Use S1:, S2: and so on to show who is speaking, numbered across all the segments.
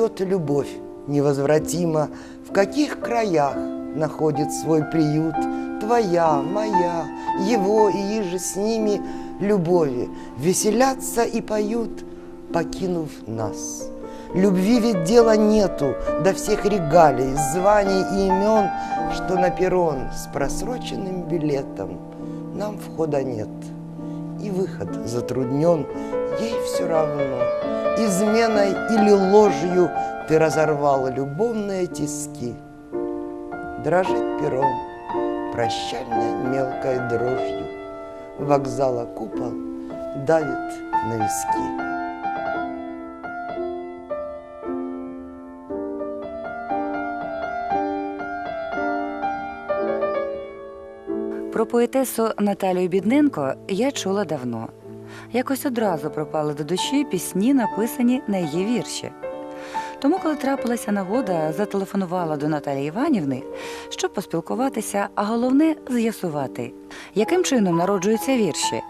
S1: Идет любовь невозвратима, в каких краях находит свой приют твоя, моя, его и иже с ними любови, веселятся и поют, покинув нас. Любви ведь дела нету до всех регалий, званий и имен, что на перрон с просроченным билетом нам входа нет. И выход затруднен, ей все равно. Изменой или ложью ты разорвала любовные тиски. Дрожит пером, прощальной мелкой дрожью. Вокзала купол давит на виски.
S2: Поетесу Наталію Бідненко я чула давно. Якось одразу пропали до душі пісні, написані на її вірші. Тому, коли трапилася нагода, зателефонувала до Наталії Іванівни, щоб поспілкуватися, а головне з'ясувати, яким чином народжуються вірші,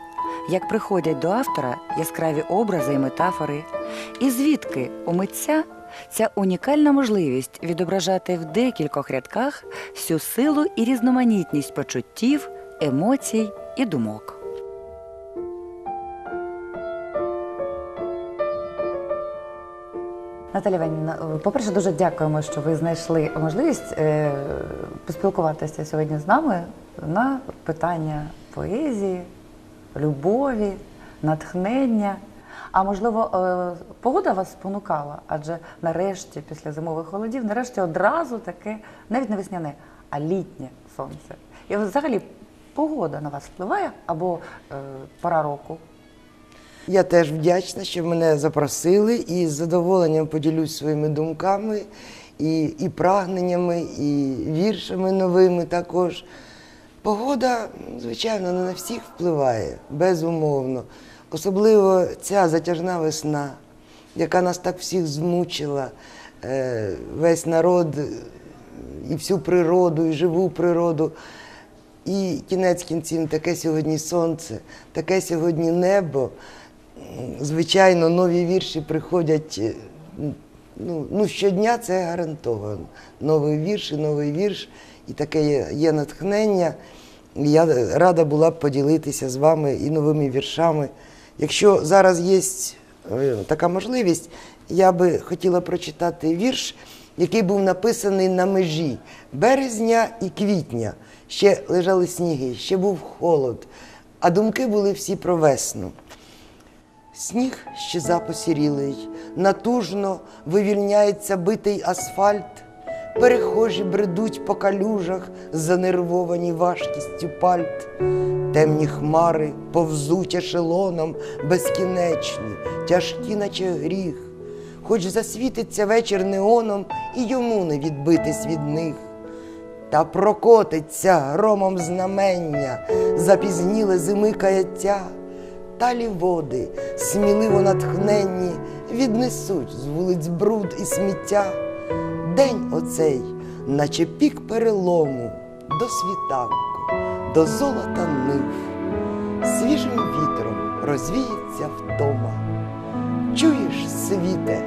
S2: як приходять до автора яскраві образи і метафори, і звідки у митця ця унікальна можливість відображати в декількох рядках всю силу і різноманітність почуттів, емоцій і думок. Наталя Іванівна, по-перше, дуже дякуємо, що ви знайшли можливість е, поспілкуватися сьогодні з нами на питання поезії, любові, натхнення. А можливо, е, погода вас спонукала, адже нарешті, після зимових холодів, нарешті одразу таке, навіть не весняне, а літнє сонце. І взагалі погода на вас впливає або е, пора року.
S1: Я теж вдячна, що мене запросили і з задоволенням поділюсь своїми думками і, і прагненнями, і віршами новими також. Погода, звичайно, не на всіх впливає, безумовно. Особливо ця затяжна весна, яка нас так всіх змучила, е, весь народ і всю природу, і живу природу. І кінець кінців таке сьогодні сонце, таке сьогодні небо. Звичайно, нові вірші приходять е, ну, ну, щодня це гарантовано. Новий вірш і новий вірш, і таке є, є натхнення. Я рада була б поділитися з вами і новими віршами. Якщо зараз є е, така можливість, я би хотіла прочитати вірш, який був написаний на межі березня і квітня. Ще лежали сніги, ще був холод, а думки були всі про весну. Сніг ще запосірілий, натужно вивільняється битий асфальт. Перехожі бредуть по калюжах, занервовані важкістю пальт. Темні хмари повзуть ешелоном безкінечні, тяжкі, наче гріх. Хоч засвітиться вечір неоном, і йому не відбитись від них. Та прокотиться громом знамення, запізніле зими каяття. Талі води, сміливо натхненні, віднесуть з вулиць бруд і сміття. День оцей, наче пік перелому, до світанку, до золота нив, свіжим вітром розвіється втома. Чуєш, світе,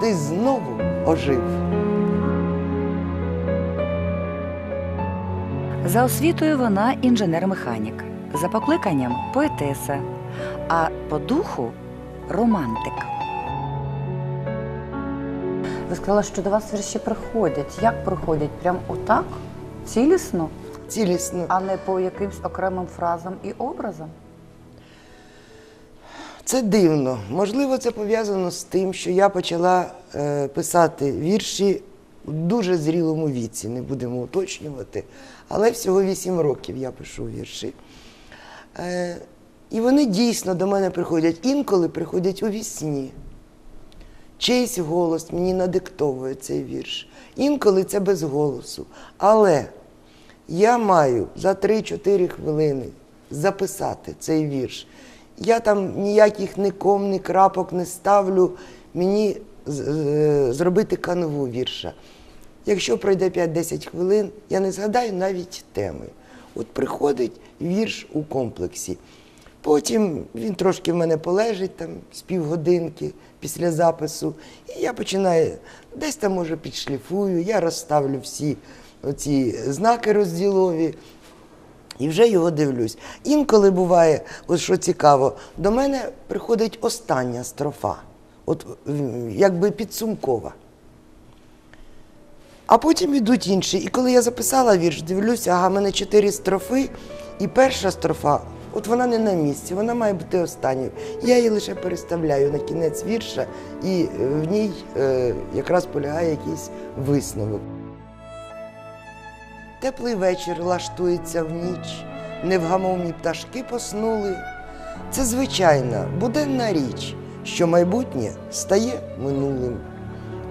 S1: ти знову ожив.
S2: За освітою вона інженер-механік, за покликанням поетеса, а по духу романтик. Ви сказали, що до вас вірші приходять. Як приходять? Прям отак? Цілісно,
S1: Цілісно.
S2: а не по якимсь окремим фразам і образам?
S1: Це дивно. Можливо, це пов'язано з тим, що я почала е, писати вірші у дуже зрілому віці, не будемо уточнювати. Але всього 8 років я пишу вірші. Е, і вони дійсно до мене приходять. Інколи приходять у вісні. Чийсь голос мені надиктовує цей вірш. Інколи це без голосу. Але я маю за 3-4 хвилини записати цей вірш. Я там ніяких ні ком, ні крапок не ставлю. Мені е, зробити канву вірша. Якщо пройде 5-10 хвилин, я не згадаю навіть теми. От приходить вірш у комплексі. Потім він трошки в мене полежить там з півгодинки після запису. І я починаю, десь там може підшліфую, я розставлю всі оці знаки розділові. І вже його дивлюсь. Інколи буває, от що цікаво, до мене приходить остання строфа, от якби підсумкова. А потім йдуть інші. І коли я записала вірш, дивлюся, ага, в мене чотири строфи, і перша строфа, от вона не на місці, вона має бути останньою. Я її лише переставляю на кінець вірша, і е, в ній е, якраз полягає якийсь висновок. Теплий вечір лаштується в ніч, невгамовні пташки поснули. Це звичайна буденна річ, що майбутнє стає минулим.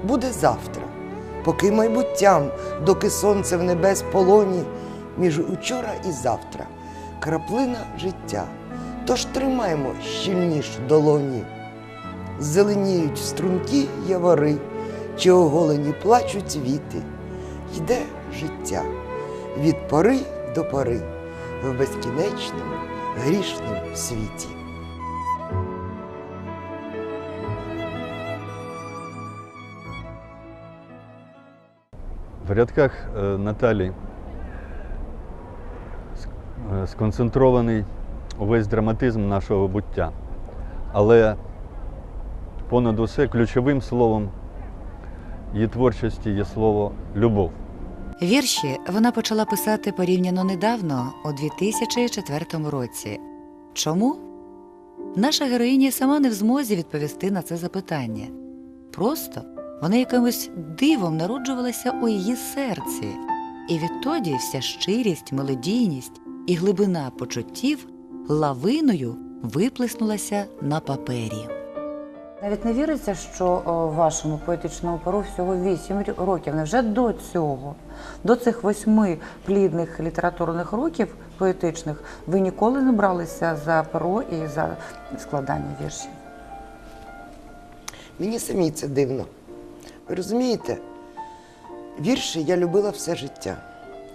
S1: Буде завтра, поки майбуттям, доки сонце в небес полоні, між учора і завтра краплина життя. Тож тримаймо щільніш долоні. Зеленіють струнки явори, чи оголені плачуть віти. Йде життя від пори до пори в безкінечному грішному світі.
S3: В рядках е, Наталі е, сконцентрований увесь драматизм нашого буття. Але понад усе ключовим словом її творчості є слово любов.
S4: Вірші вона почала писати порівняно недавно, у 2004 році. Чому? Наша героїня сама не в змозі відповісти на це запитання. Просто вона якимось дивом народжувалася у її серці, і відтоді вся щирість, мелодійність і глибина почуттів лавиною виплеснулася на папері.
S2: Навіть не віриться, що вашому поетичному перу всього 8 рі- років. Невже до цього, до цих восьми плідних літературних років поетичних, ви ніколи не бралися за перо і за складання віршів?
S1: Мені самі це дивно. Розумієте, вірші я любила все життя.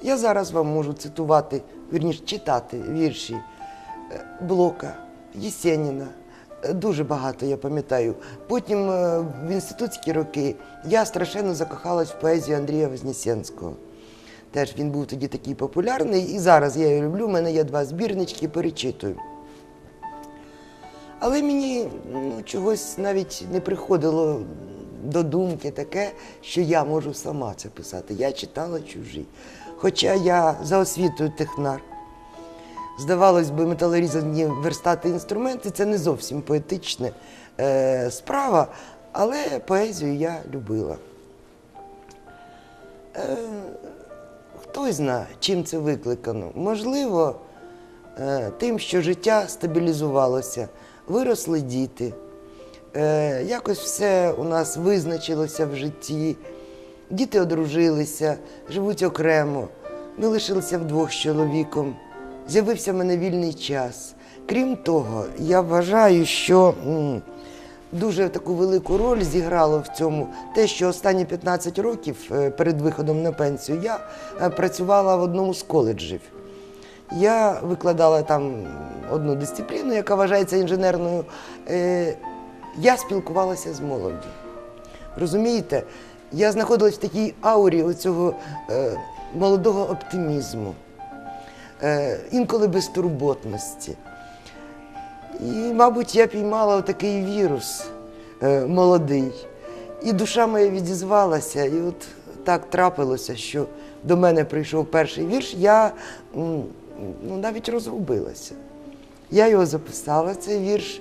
S1: Я зараз вам можу цитувати, вірніше читати вірші е, Блока, Єсеніна. Е, Дуже багато я пам'ятаю. Потім е, в інститутські роки я страшенно закохалась в поезію Андрія Вознесенського. Теж він був тоді такий популярний, і зараз я його люблю. У мене є два збірнички, перечитую. Але мені ну, чогось навіть не приходило до думки таке, що я можу сама це писати. Я читала чужі. Хоча я за освітою технар. Здавалось би, металорізані верстати інструменти це не зовсім поетична е, справа, але поезію я любила. Е, хтось знає, чим це викликано. Можливо, е, тим, що життя стабілізувалося, виросли діти. Е, якось все у нас визначилося в житті. Діти одружилися, живуть окремо. Ми лишилися вдвох з чоловіком. З'явився в мене вільний час. Крім того, я вважаю, що дуже таку велику роль зіграло в цьому те, що останні 15 років е, перед виходом на пенсію я е, працювала в одному з коледжів. Я викладала там одну дисципліну, яка вважається інженерною. Я спілкувалася з молоддю. Розумієте, я знаходилась в такій аурі оцього е, молодого оптимізму, е, інколи безтурботності. І, мабуть, я піймала такий вірус е, молодий. І душа моя відізвалася. І от так трапилося, що до мене прийшов перший вірш, я ну, навіть розгубилася. Я його записала, цей вірш,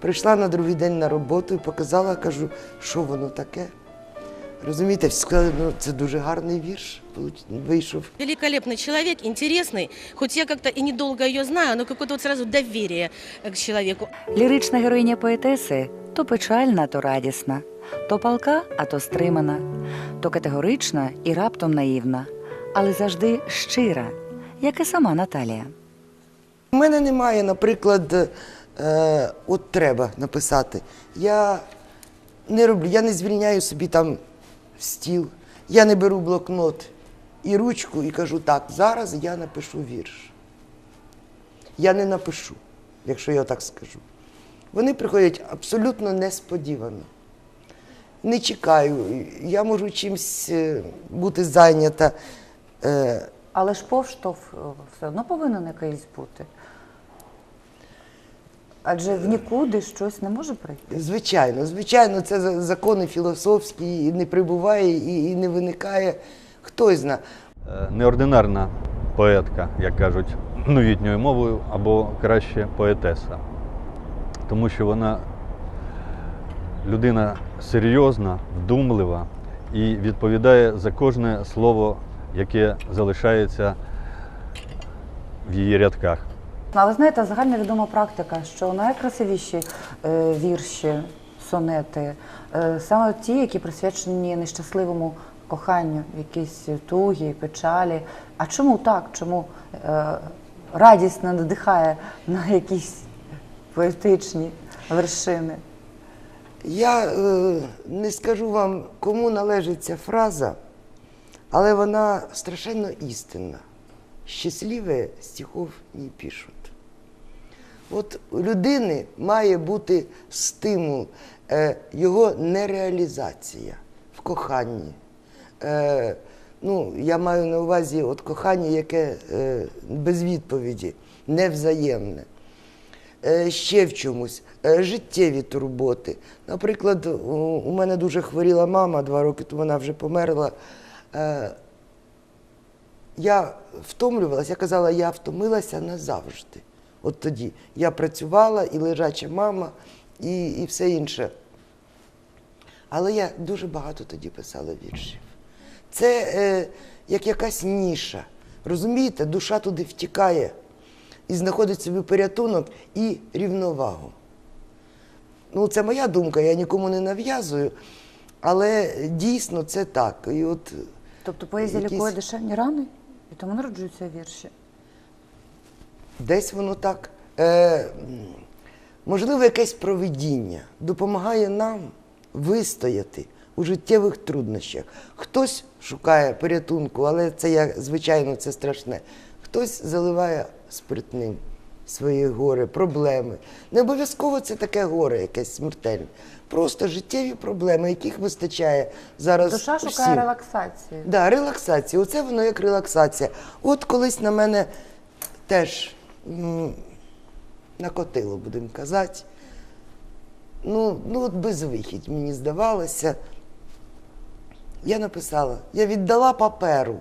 S1: прийшла на другий день на роботу і показала, кажу, що воно таке. Розумієте, всі сказали, ну це дуже гарний вірш получ- вийшов.
S5: Великолепный человек, интересный. Хоть я как-то и недолго ее знаю, но какое-то вот сразу доверие э, к человеку.
S4: Лірична героїня поетеси то печальна, то радісна, то палка, а то стримана, то категорична і раптом наївна, але завжди щира, як і сама Наталія.
S1: У мене немає, наприклад, е, от треба написати. Я не роблю, я не звільняю собі там стіл, я не беру блокнот і ручку і кажу, так, зараз я напишу вірш. Я не напишу. якщо я так скажу. Вони приходять абсолютно несподівано. Не чекаю, я можу чимось е, бути зайнята. Е,
S2: Але ж повштовх е, все одно повинен якийсь бути. Адже в нікуди щось не може прийти.
S1: Звичайно, звичайно, це за- закони філософські, і не прибуває, і, і не виникає. Хтось зна.
S3: Е, Неординарна поетка, як кажуть, новітньою мовою, або краще поетеса. Тому що вона людина серйозна, вдумлива і відповідає за кожне слово, яке залишається в її рядках.
S2: Але знаєте, загальновідома практика, що найкрасивіші е, вірші, сонети, е, саме ті, які присвячені нещасливому коханню, якісь тугі, печалі. А чому так? Чому е, радість не надихає на якісь поетичні вершини?
S1: Я е, не скажу вам, кому належить ця фраза, але вона страшенно істинна. Щасливі стихов не пишуть. От у людини має бути стимул, е, його нереалізація в коханні. Е, ну, я маю на увазі от кохання, яке е, без відповіді, невзаємне. Е, ще в чомусь, е, життєві турботи. Наприклад, у у мене дуже хворіла мама два роки тому вона вже померла. Е, Я втомлювалася, я казала, я втомилася назавжди. От тоді я працювала і лежача мама, і, і все інше. Але я дуже багато тоді писала віршів. Це е, як якась ніша. Розумієте, душа туди втікає і знаходить собі порятунок і рівновагу. Ну, це моя думка, я нікому не нав'язую, але дійсно це так. І от
S2: Тобто поезія
S1: Якісь-
S2: лікує душевні рани, і тому народжуються вірші.
S1: Десь воно так. Е, можливо, якесь провидіння допомагає нам вистояти у життєвих труднощах. Хтось шукає порятунку, але це я, звичайно, це страшне. Хтось заливає спиртним свої горе, проблеми. Не обов'язково це таке горе, якесь смертельне. Просто життєві проблеми, яких вистачає зараз.
S2: Душа
S1: всім.
S2: шукає релаксації.
S1: Да, релаксація. Оце воно як релаксація. От колись на мене теж м, накотило, будемо казати. Ну, ну от безвихідь, мені здавалося. Я написала, я віддала паперу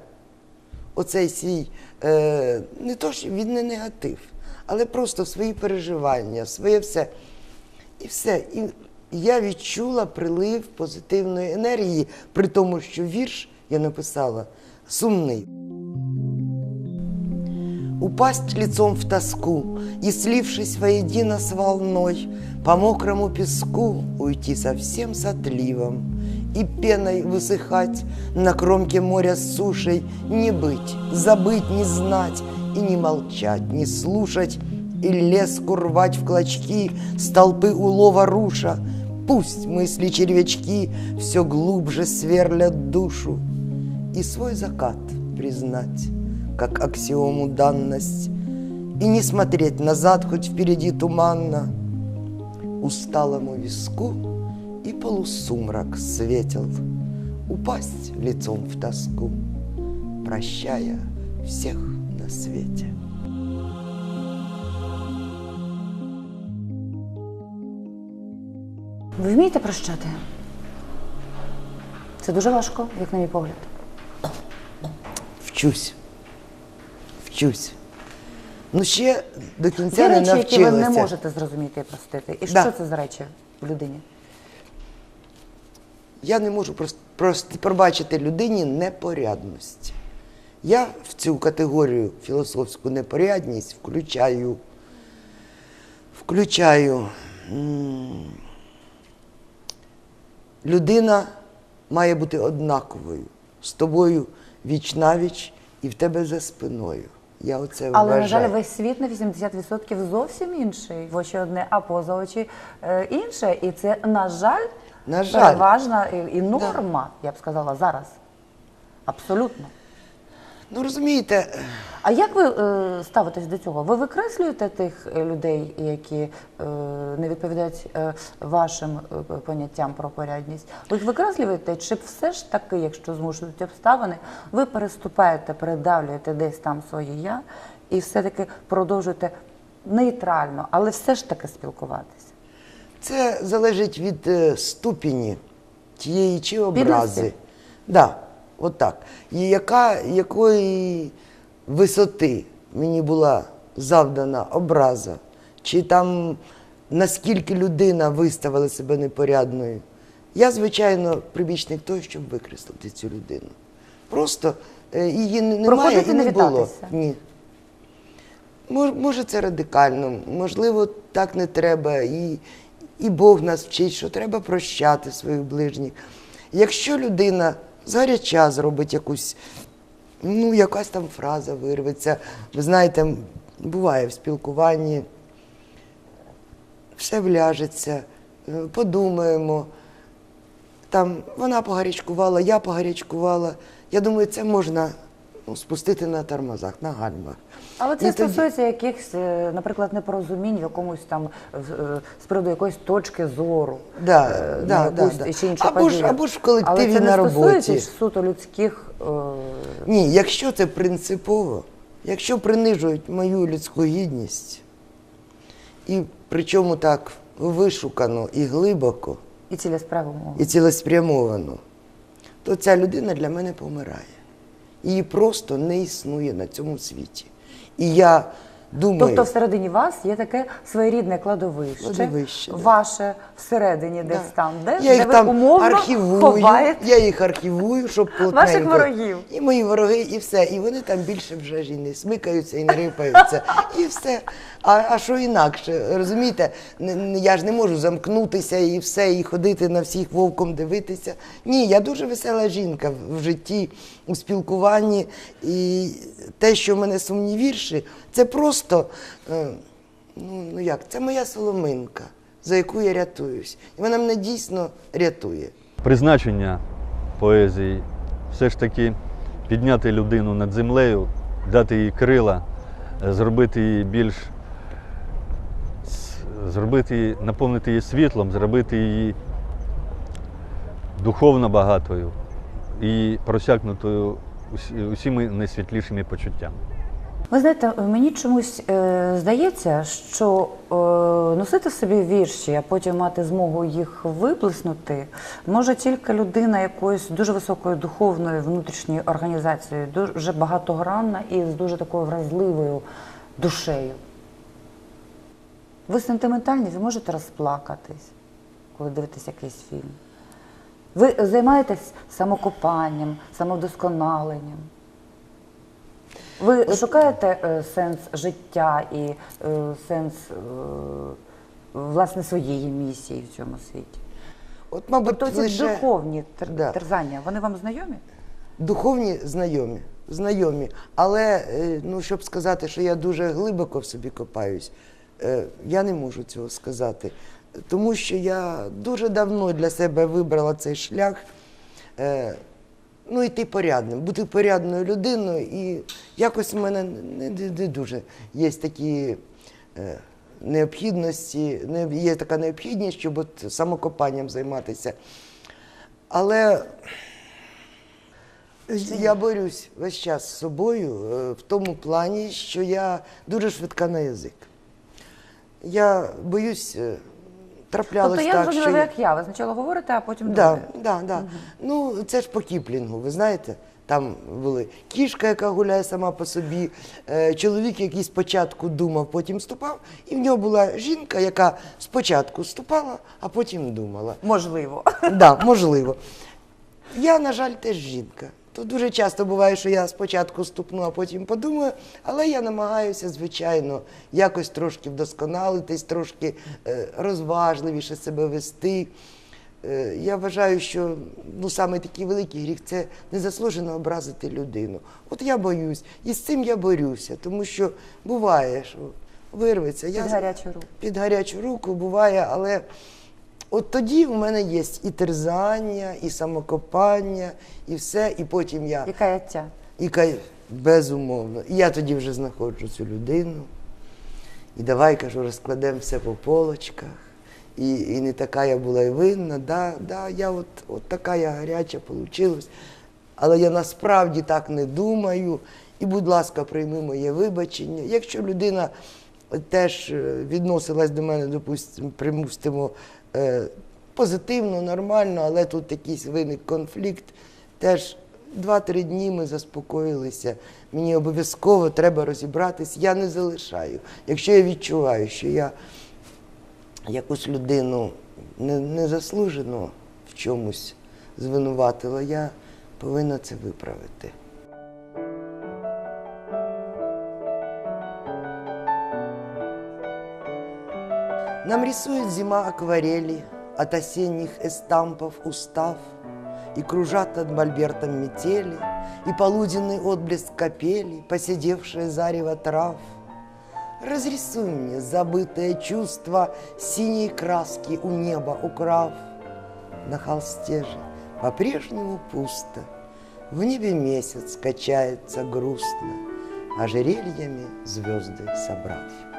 S1: оцей свій, е, не то що він не негатив, але просто свої переживання, своє все. І все. І я відчула прилив позитивної енергії, при тому, що вірш я написала сумний. Упасть лицом в тоску и, слившись воедино с волной, по мокрому песку уйти совсем с отливом и пеной высыхать на кромке моря с сушей, не быть, забыть, не знать и не молчать, не слушать, и леску рвать в клочки с толпы улова руша. Пусть мысли червячки все глубже сверлят душу и свой закат признать, как аксиому данность, и не смотреть назад, хоть впереди туманно, усталому виску и полусумрак светил, упасть лицом в тоску, прощая всех на свете.
S2: Ви вмієте прощати? Це дуже важко, як на мій погляд.
S1: Вчусь. Вчусь. Ну, ще до
S2: Є
S1: кінця не
S2: речі, які ви не можете зрозуміти і простити. І
S1: Да.
S2: що це за речі в людині?
S1: Я не можу просто, просто пробачити людині непорядності. Я в цю категорію філософську непорядність включаю, включаю. м, Людина має бути однаковою з тобою віч навіч і в тебе за спиною. Я оце
S2: Але, на жаль, весь світ на 80% зовсім інший. В очі одне, а поза очі е, інше. І це, на жаль,
S1: На жаль.
S2: переважна і, і норма, я б сказала, зараз. Абсолютно.
S1: Ну розумієте,
S2: А як ви е, ставитесь до цього? Ви викреслюєте тих е, людей, які е, не відповідають е, вашим е, поняттям про порядність? Ви їх викреслюєте, чи все ж таки, якщо змушують обставини, ви переступаєте, передавлюєте десь там своє я і все-таки продовжуєте нейтрально, але все ж таки спілкуватися?
S1: Це залежить від е, ступені тієї чи образи.
S2: Підлості?
S1: Да, от. І яка, якої висоти мені була завдана образа, чи там наскільки людина виставила себе непорядною. Я, звичайно, прибічник того, щоб викреслити цю людину. Просто е, її не- немає
S2: Проходити
S1: і
S2: не
S1: не було. Ні. Може, це радикально, можливо, так не треба. І, і Бог нас вчить, що треба прощати своїх ближніх. Якщо людина згаряча зробить якусь, ну, якась там фраза вирветься, ви знаєте, буває в спілкуванні, все вляжеться, е, подумаємо. Там вона погарячкувала, я погарячкувала. Я думаю, це можна спустити на тормозах, на гальмах.
S2: Але це
S1: І
S2: стосується якихось, е, наприклад, непорозумінь в якомусь там е, з приводу якоїсь точки зору.
S1: Да,
S2: е,
S1: да, да, да.
S2: чи іншу
S1: Або ж- або ж в колективі
S2: Але це
S1: на
S2: не стосується
S1: роботі.
S2: ж суто людських. е,
S1: Ні, якщо це принципово, якщо принижують мою людську гідність, і причому так вишукано і глибоко,
S2: І цілеспрямовано.
S1: і цілеспрямовано, то ця людина для мене помирає. Її просто не існує на цьому світі. І я думаю,
S2: Тобто всередині вас є таке своєрідне кладовище,
S1: Кладовище, да.
S2: ваше всередині десь
S1: Да.
S2: там, де,
S1: я
S2: де ви
S1: там
S2: умовно
S1: архівую,
S2: ховаєте.
S1: я їх архівую, щоб плотненько.
S2: Ваших ворогів.
S1: І мої вороги, і все. І вони там більше вже ж і не смикаються, і не рипаються. І все. А, а що інакше? Розумієте, я ж не можу замкнутися і все, і ходити на всіх вовком дивитися. Ні, я дуже весела жінка в- в житті, у спілкуванні. І те, що в мене сумні вірші, це просто. Е, Ну, ну як, це моя соломинка, за яку я рятуюсь. І вона мене дійсно рятує.
S3: Призначення поезії все ж таки підняти людину над землею, дати їй крила, е, зробити її більш зробити її, наповнити її світлом, зробити її духовно багатою і просякнутою усі- усіми найсвітлішими почуттями.
S2: Ви знаєте, мені чомусь е, здається, що е, носити собі вірші, а потім мати змогу їх виплеснути, може тільки людина якоїсь дуже високою духовною внутрішньою організацією, дуже багатогранна і з дуже такою вразливою душею. Ви сентиментальні, ви можете розплакатись, коли дивитесь якийсь фільм. Ви займаєтесь самокопанням, самовдосконаленням. Ви шукаєте е, сенс життя і е, сенс е, власне своєї місії в цьому світі?
S1: От, мабуть,
S2: Тобто ці
S1: лише
S2: духовні тер-
S1: Да.
S2: терзання, вони вам знайомі?
S1: духовні знайомі, знайомі. Але е, ну, щоб сказати, що я дуже глибоко в собі копаюсь, е, я не можу цього сказати. Тому що я дуже давно для себе вибрала цей шлях. Е, Ну, йти порядним, бути порядною людиною, і якось в мене не, не, дуже є такі е, необхідності, не, є така необхідність, щоб от самокопанням займатися. Але я борюсь весь час з собою е, в тому плані, що я дуже швидка на язик. Я боюсь, е, траплялось
S2: тобто я
S1: так,
S2: зрозуміла, як я. Ви спочатку говорите, а потім
S1: Да, да, да. Ну, це ж по Кіплінгу, ви знаєте, там були кішка, яка гуляє сама по собі, е, чоловік, який спочатку думав, потім ступав, і в нього була жінка, яка спочатку ступала, а потім думала.
S2: Можливо.
S1: Да, можливо. Я, на жаль, теж жінка. То дуже часто буває, що я спочатку ступну, а потім подумаю, але я намагаюся, звичайно, якось трошки вдосконалитись, трошки е, розважливіше себе вести. Е, я вважаю, що ну, саме такий великий гріх це незаслужено образити людину. От я боюсь, і з цим я борюся, тому що буває, що вирветься.
S2: Під
S1: я,
S2: гарячу руку.
S1: під гарячу руку буває, але от тоді в мене є і терзання, і самокопання, і все, і потім я
S2: І каяття.
S1: і кай... Безумовно. І я тоді вже знаходжу цю людину. І давай, кажу, розкладемо все по полочках. І, і не така я була і винна. Да, да, я от, от така я гаряча получилась. Але я насправді так не думаю. І, будь ласка, прийми моє вибачення. Якщо людина теж е, відносилась до мене, допустимо, примустимо, позитивно, нормально, але тут якийсь виник конфлікт, теж два-три дні ми заспокоїлися. Мені обов'язково треба розібратись. Я не залишаю. Якщо я відчуваю, що я якусь людину не- незаслужено в чомусь звинуватила, я повинна це виправити. Нам рисует зима акварели, от осенних эстампов устав, И кружат над мольбертом метели, И полуденный отблеск капели, Поседевшее зарево трав. Разрисуй мне забытое чувство Синей краски у неба украв. На холсте же по-прежнему пусто, В небе месяц качается грустно, Ожерельями звезды собрав.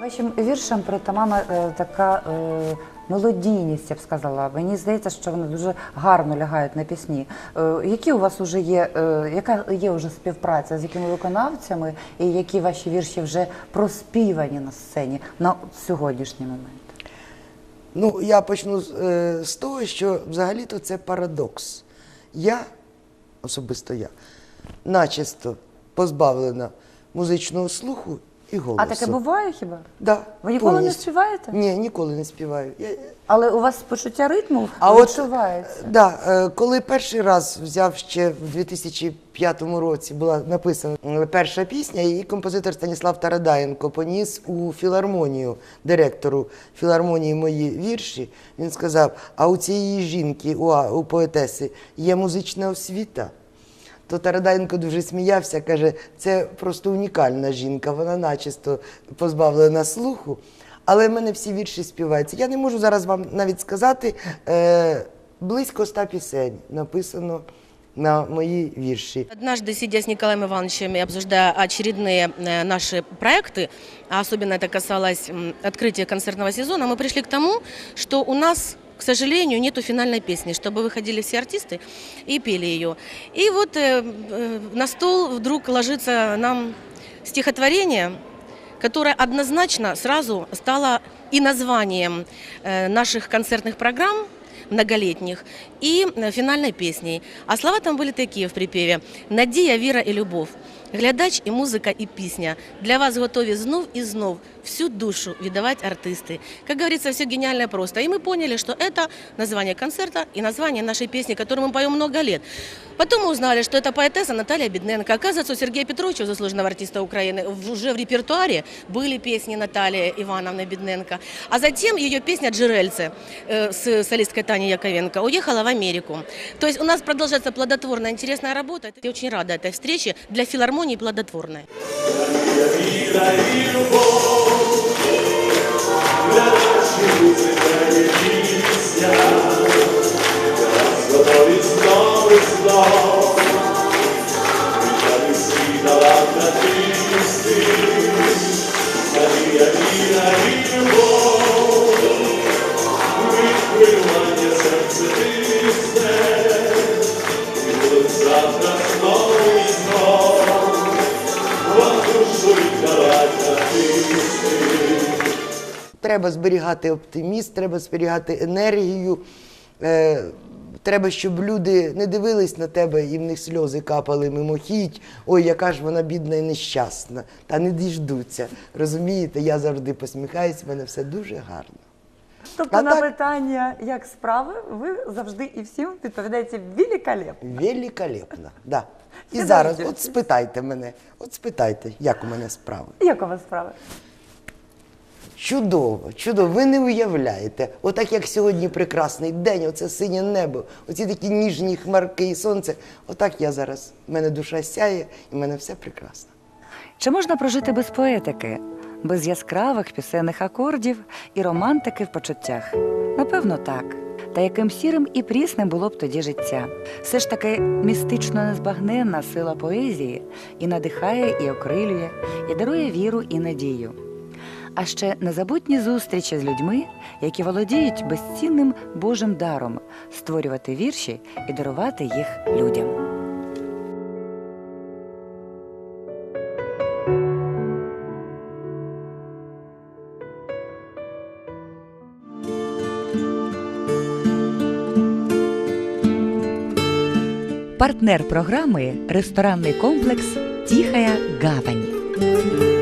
S2: Вашим віршам притаманна е, така е, мелодійність, я б сказала. Мені здається, що вони дуже гарно лягають на пісні. Е, які у вас вже є, е, яка є вже співпраця з якими виконавцями, і які ваші вірші вже проспівані на сцені на сьогоднішній момент?
S1: Ну, я почну з того, що взагалі-то це парадокс. Я, особисто я, начисто позбавлена музичного слуху і голосу.
S2: А таке буває хіба?
S1: Да,
S2: Ви ніколи не співаєте?
S1: Ні, ніколи не співаю. Я,
S2: Але у вас почуття ритму
S1: А от
S2: відчувається.
S1: да, е, коли перший раз взяв ще в 2005 році, була написана е, перша пісня, і композитор Станіслав Тарадаєнко поніс у філармонію директору філармонії мої вірші. Він сказав: а у цієї жінки, у, у поетеси, є музична освіта То Тарадаєнко дуже сміявся, каже, це просто унікальна жінка, вона начисто позбавлена слуху. Але в мене всі вірші співаються. Я не можу зараз вам навіть сказати, е, близько ста пісень написано на мої вірші.
S5: Однажды, сидя с Николаем Ивановичем и обсуждая очередные э, наши проекты, а особенно это касалось м, открытия концертного сезона, мы пришли к тому, что у нас к сожалению, нету финальной песни, чтобы выходили все артисты и пели ее. И вот э, э, на стол вдруг ложится нам стихотворение, которое однозначно сразу стало и названием э, наших концертных программ многолетних и э, финальной песней. А слова там были такие в припеве «Надія, віра і любов, глядач і музика, і пісня. Для вас готові знов і знов всю душу віддавать артисты». Как говорится, все гениально просто. И мы поняли, что это название концерта и название нашей песни, которую мы поем много лет. Потом мы узнали, что это поэтесса Наталья Бедненко. Оказывается, у Сергея Петровича, заслуженного артиста Украины, в- уже в репертуаре были песни Натальи Ивановны Бедненко. А затем ее песня «Джерельце» э, с солисткой Таней Яковенко уехала в Америку. То есть у нас продолжается плодотворная, интересная работа. Я очень рада этой встрече. Для филармонии гармонии и плодотворной.
S1: Треба зберігати оптимізм, треба зберігати енергію. Е, треба, щоб люди не дивились на тебе і в них сльози капали мимохідь. Ой, яка ж вона бідна і нещасна. Та не діждуться. Розумієте, я завжди посміхаюсь, в мене все дуже гарно.
S2: Тобто
S1: А
S2: на
S1: так-
S2: питання, як справи, ви завжди і всім відповідаєте великолепно.
S1: Великолепно. Да. І зараз, от спитайте мене, от спитайте, як у мене справи.
S2: Як у вас справи?
S1: Чудово, чудово. Ви не уявляєте. Отак як сьогодні прекрасний день, оце синє небо, оці такі ніжні хмарки і сонце. Отак я зараз. У мене душа сяє, і в мене все прекрасно.
S4: Чи можна прожити без поетики, без яскравих пісенних акордів і романтики в почуттях? Напевно, так.
S2: Та яким сірим і прісним було б тоді життя. Все ж таки містично незбагненна сила поезії і надихає, і окрилює, і дарує віру і надію. А ще незабутні зустрічі з людьми, які володіють безцінним Божим даром створювати вірші і дарувати їх людям. Партнер програми ресторанний комплекс Тихая гавань.